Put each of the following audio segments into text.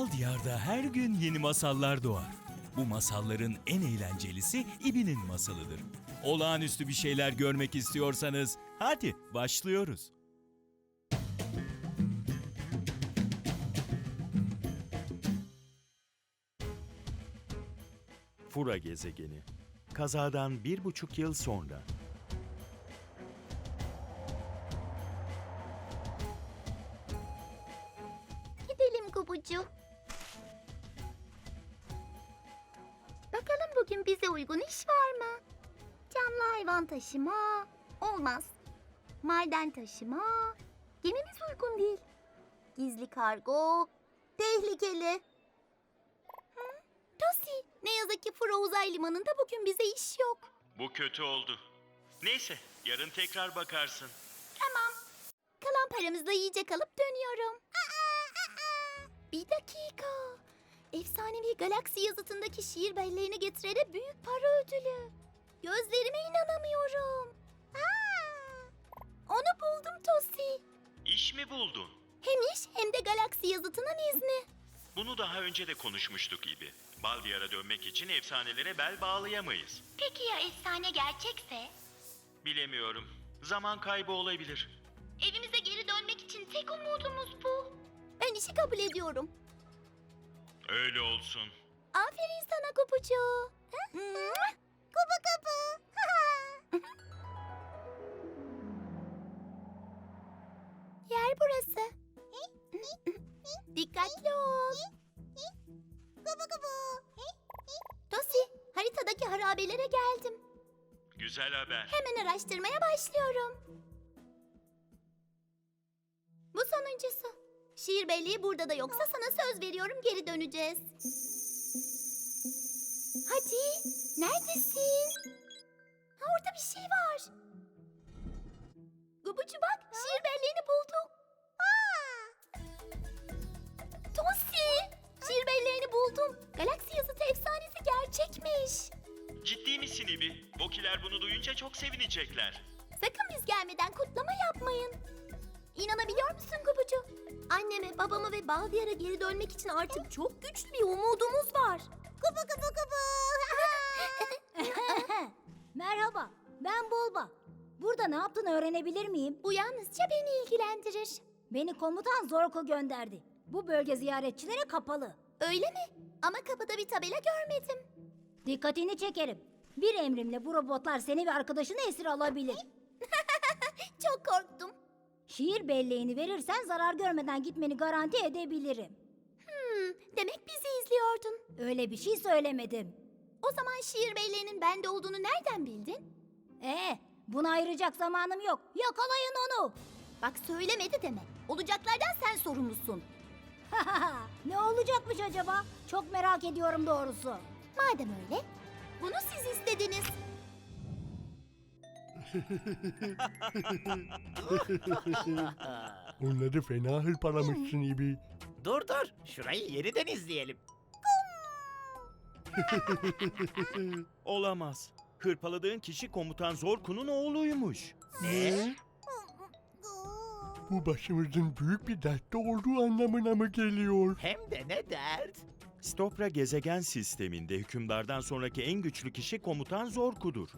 Bal Diyar'da her gün yeni masallar doğar. Bu masalların en eğlencelisi İbi'nin masalıdır. Olağanüstü bir şeyler görmek istiyorsanız hadi başlıyoruz. Fura gezegeni. Kazadan bir buçuk yıl sonra. Hayvan taşıma. Olmaz. Maden taşıma. Gemimiz uygun değil. Gizli kargo. Tehlikeli. Hı? Tosi, ne yazık ki Fura Uzay Limanı'nda bugün bize iş yok. Bu kötü oldu. Neyse, yarın tekrar bakarsın. Tamam. Kalan paramızla yiyecek alıp dönüyorum. Bir dakika. Efsanevi galaksi yazıtındaki şiir belleğini getirene büyük para ödülü. Gözlerime inanamıyorum. Onu buldum Tosi. İş mi buldun? Hem iş hem de galaksi yazıtının izni. Bunu daha önce de konuşmuştuk gibi. Baldiyar'a dönmek için efsanelere bel bağlayamayız. Peki ya efsane gerçekse? Bilemiyorum. Zaman kaybı olabilir. Evimize geri dönmek için tek umudumuz bu. Ben işi kabul ediyorum. Öyle olsun. Aferin sana Kupucu. Kupu kupu. Yer burası. Dikkatli ol. Kupu kupu. Tosi, haritadaki harabelere geldim. Güzel haber. Hemen araştırmaya başlıyorum. Bu sonuncusu. Şiir belleği burada da yoksa sana söz veriyorum geri döneceğiz. Hadi, neredesin? Ha, orada bir şey var. Gubucu bak, şiir belleğini bulduk. Tosi, şiir belleğini buldum. Galaksi yazıtı efsanesi gerçekmiş. Ciddi misin İbi? Bokiler bunu duyunca çok sevinecekler. Sakın biz gelmeden kutlama yapmayın. İnanabiliyor musun Kubucu? Anneme, babama ve Baldiyar'a geri dönmek için artık çok güçlü bir umudumuz var. Kubu kubu kubu. Merhaba, ben Bolba. Burada ne yaptığını öğrenebilir miyim? Bu yalnızca beni ilgilendirir. Beni komutan Zorko gönderdi. Bu bölge ziyaretçilere kapalı. Öyle mi? Ama kapıda bir tabela görmedim. Dikkatini çekerim. Bir emrimle bu robotlar seni ve arkadaşını esir alabilir. Çok korktum. Şiir belleğini verirsen zarar görmeden gitmeni garanti edebilirim. Hmm, demek bizi izliyordun. Öyle bir şey söylemedim. O zaman şiir belleğinin bende olduğunu nereden bildin? Ee, buna ayıracak zamanım yok. Yakalayın onu. Bak söylemedi deme. Olacaklardan sen sorumlusun. ne olacakmış acaba? Çok merak ediyorum doğrusu. Madem öyle, bunu siz istediniz. Onları fena hırpalamışsın İbi. Dur dur, şurayı yeniden izleyelim. Olamaz. Hırpaladığın kişi komutan Zorku'nun oğluymuş. Ne? Bu başımızın büyük bir dertte olduğu anlamına mı geliyor? Hem de ne dert? Stopra gezegen sisteminde hükümdardan sonraki en güçlü kişi komutan Zorku'dur.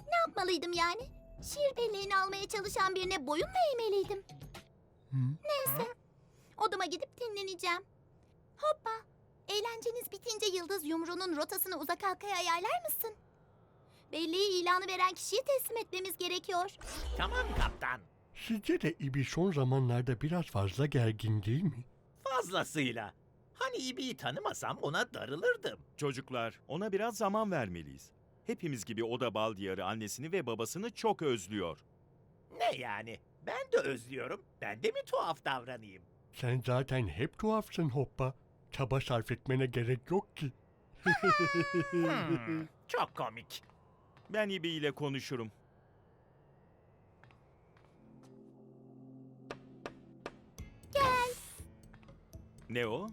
Ne yapmalıydım yani? Şiir belleğini almaya çalışan birine boyun mu eğmeliydim? Neyse. Odama gidip dinleneceğim. Eğlenceniz bitince yıldız yumruğunun rotasını uzak halkaya ayarlar mısın? Belleği ilanı veren kişiye teslim etmemiz gerekiyor. Tamam kaptan. Sizce de İbi son zamanlarda biraz fazla gergin değil mi? Fazlasıyla. Hani İbi'yi tanımasam ona darılırdım. Çocuklar, ona biraz zaman vermeliyiz. Hepimiz gibi o da Baldiyar'ı, annesini ve babasını çok özlüyor. Ne yani? Ben de özlüyorum. Ben de mi tuhaf davranayım? Sen zaten hep tuhafsın hoppa. Çaba sarf etmene gerek yok ki. Hmm, çok komik. Ben İbi ile konuşurum. Gel. Ne o?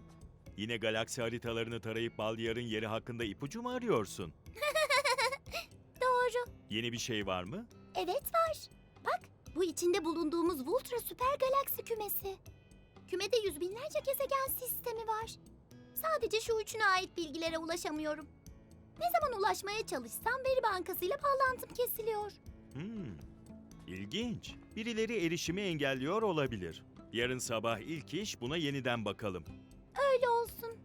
Yine galaksi haritalarını tarayıp Baldiyar'ın yeri hakkında ipucu mu arıyorsun? Doğru. Yeni bir şey var mı? Evet var. Bak bu içinde bulunduğumuz Ultra Süper Galaksi kümesi. Kümede yüz binlerce gezegen sistemi var. Sadece şu üçüne ait bilgilere ulaşamıyorum. Ne zaman ulaşmaya çalışsam veri bankasıyla bağlantım kesiliyor. Hmm, ilginç. Birileri erişimi engelliyor olabilir. Yarın sabah ilk iş buna yeniden bakalım. Öyle olsun.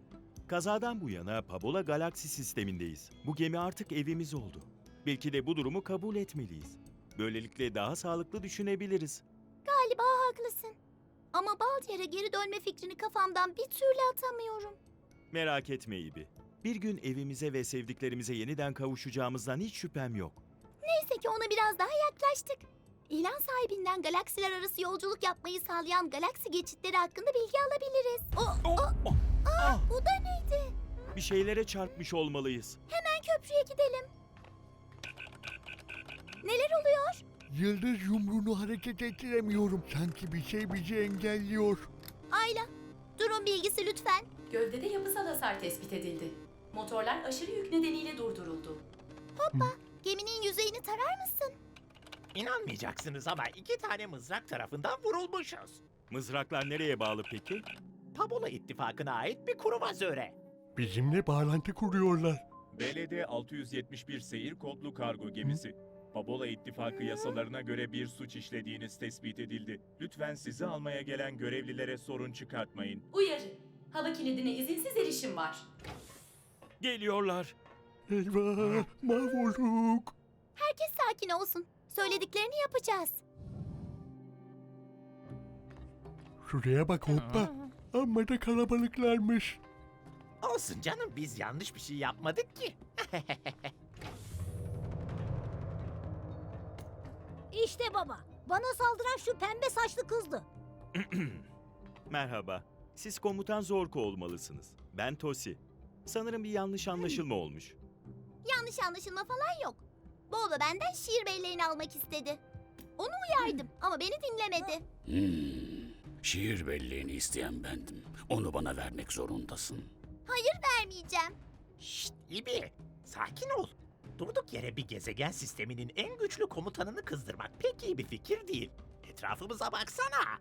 Kazadan bu yana Pabola Galaksi sistemindeyiz. Bu gemi artık evimiz oldu. Belki de bu durumu kabul etmeliyiz. Böylelikle daha sağlıklı düşünebiliriz. Baldiyar'a geri dönme fikrini kafamdan bir türlü atamıyorum. Merak etme İbi. Bir gün evimize ve sevdiklerimize yeniden kavuşacağımızdan hiç şüphem yok. Neyse ki ona biraz daha yaklaştık. İlan sahibinden galaksiler arası yolculuk yapmayı sağlayan galaksi geçitleri hakkında bilgi alabiliriz. O, o, Ah, bu da neydi? bir şeylere çarpmış olmalıyız. Hemen köprüye gidelim. Neler oluyor? Yıldız yumruğunu hareket ettiremiyorum. Sanki bir şey bizi engelliyor. Ayla, durum bilgisi lütfen. Gövdede yapısal hasar tespit edildi. Motorlar aşırı yük nedeniyle durduruldu. Hoppa, geminin yüzeyini tarar mısın? İnanmayacaksınız ama iki tane mızrak tarafından vurulmuşuz. Mızraklar nereye bağlı peki? Pabola ittifakına ait bir kruvazöre. Bizimle bağlantı kuruyorlar. BLD 671 seyir kodlu kargo gemisi. Pabola İttifakı yasalarına göre bir suç işlediğiniz tespit edildi. Lütfen sizi almaya gelen görevlilere sorun çıkartmayın. Uyarı. Hava kilidine izinsiz erişim var. Geliyorlar. Eyvah mahvolduk. Herkes sakin olsun. Söylediklerini yapacağız. Şuraya bak hoppa. Amma da kalabalıklarmış. Olsun canım biz yanlış bir şey yapmadık ki. İşte baba. Bana saldıran şu pembe saçlı kızdı. Merhaba. Siz komutan Zorko olmalısınız. Ben Tosi. Sanırım bir yanlış anlaşılma olmuş. Yanlış anlaşılma falan yok. Baba benden şiir belleğini almak istedi. Onu uyardım ama beni dinlemedi. Hmm, şiir belleğini isteyen bendim. Onu bana vermek zorundasın. Hayır vermeyeceğim. Şşt İbi sakin ol. Durduk yere bir gezegen sisteminin en güçlü komutanını kızdırmak pek iyi bir fikir değil. Etrafımıza baksana.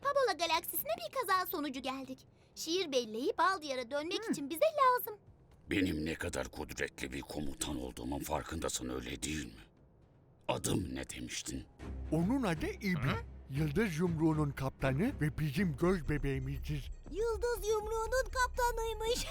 Pabola galaksisine bir kaza sonucu geldik. Şiir belleği Baldiyar'a dönmek için bize lazım. Benim ne kadar kudretli bir komutan olduğumun farkındasın öyle değil mi? Adım ne demiştin? Onun adı İbi. Yıldız yumruğunun kaptanı ve bizim göz bebeğimizdir. Yıldız yumruğunun kaptanıymış.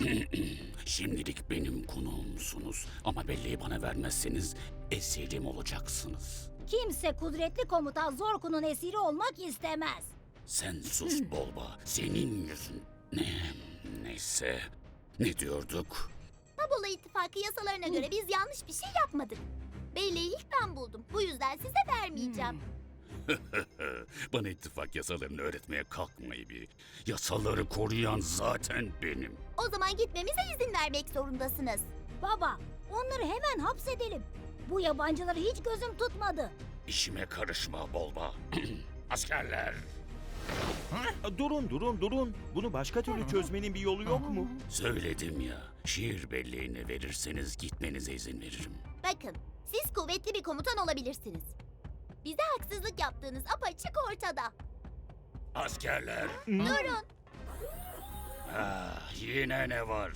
Şimdilik benim konuğumsunuz ama belleği bana vermezseniz esirim olacaksınız. Kimse kudretli komutan Zorku'nun esiri olmak istemez. Sen sus Bolba, senin yüzün. Ne, neyse. Ne diyorduk? Pabola ittifakı yasalarına göre biz yanlış bir şey yapmadık. Belleği ilk ben buldum. Bu yüzden size vermeyeceğim. Bana ittifak yasalarını öğretmeye kalkmayı bir. Yasaları koruyan zaten benim. O zaman gitmemize izin vermek zorundasınız. Baba, onları hemen hapsedelim. Bu yabancıları hiç gözüm tutmadı. İşime karışma Bolba. Askerler, Durun durun durun. Bunu başka türlü çözmenin bir yolu yok mu? söyledim ya. Şiir belleğini verirseniz gitmenize izin veririm. Bakın, siz kuvvetli bir komutan olabilirsiniz. Bize haksızlık yaptığınız apaçık ortada. Askerler, Durun, ah, yine ne var?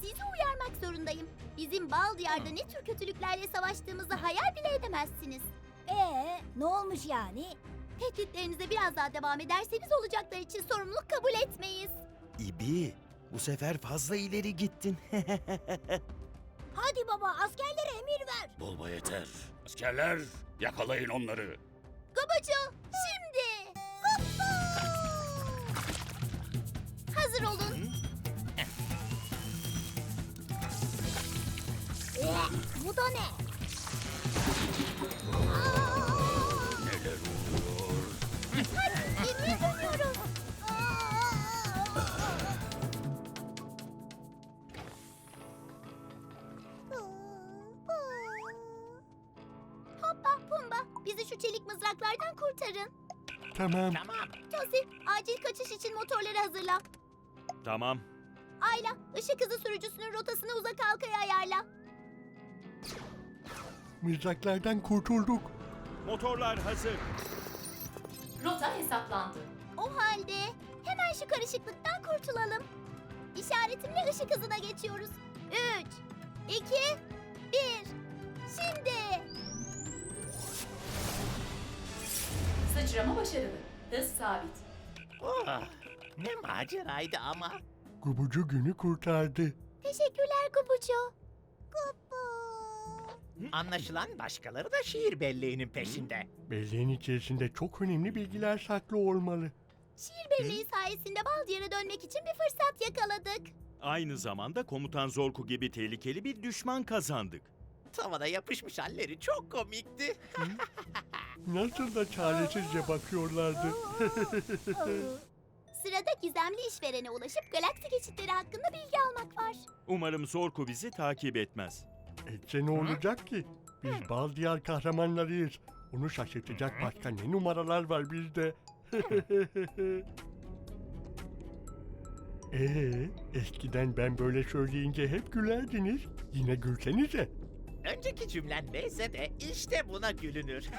sizi uyarmak zorundayım. Bizim bal diyarda ne tür kötülüklerle savaştığımızı hayal bile edemezsiniz. Ee, ne olmuş yani? Tehditlerinize biraz daha devam ederseniz olacaklar için sorumluluk kabul etmeyiz. İbi, bu sefer fazla ileri gittin. Hadi baba, askerlere emir ver. Bolba yeter. Askerler, yakalayın onları. Gobocu, şimdi! Hoppa! Hazır olun. Bu da ne? Neler bizi şu çelik mızraklardan kurtarın. Tamam. Tamam. Tosi acil kaçış için motorları hazırla. tamam. Ayla ışık hızı sürücüsünün rotasını uzak halkaya ayarla. Mızraklardan kurtulduk. Motorlar hazır. Rota hesaplandı. O halde hemen şu karışıklıktan kurtulalım. İşaretimle ışık hızına geçiyoruz. Üç, iki, bir. Şimdi. Sıçrama başarılı. Hız sabit. Oh, ne maceraydı ama. Gubucu günü kurtardı. Teşekkürler Kubucu. Anlaşılan başkaları da şiir belleğinin peşinde. Belleğin içerisinde çok önemli bilgiler saklı olmalı. Şiir belleği sayesinde Baldiyar'a dönmek için bir fırsat yakaladık. Aynı zamanda komutan Zorku gibi tehlikeli bir düşman kazandık. Tavana yapışmış halleri çok komikti. Nasıl da çaresizce bakıyorlardı. Sırada gizemli işverene ulaşıp galaksi geçitleri hakkında bilgi almak var. Umarım Zorku bizi takip etmez. Etse ne olacak ki? Biz bal diyar kahramanlarıyız. Onu şaşırtacak başka ne numaralar var bizde. Ee, eskiden ben böyle söyleyince hep gülerdiniz. Yine gülsenize. Önceki cümlen neyse de işte buna gülünür.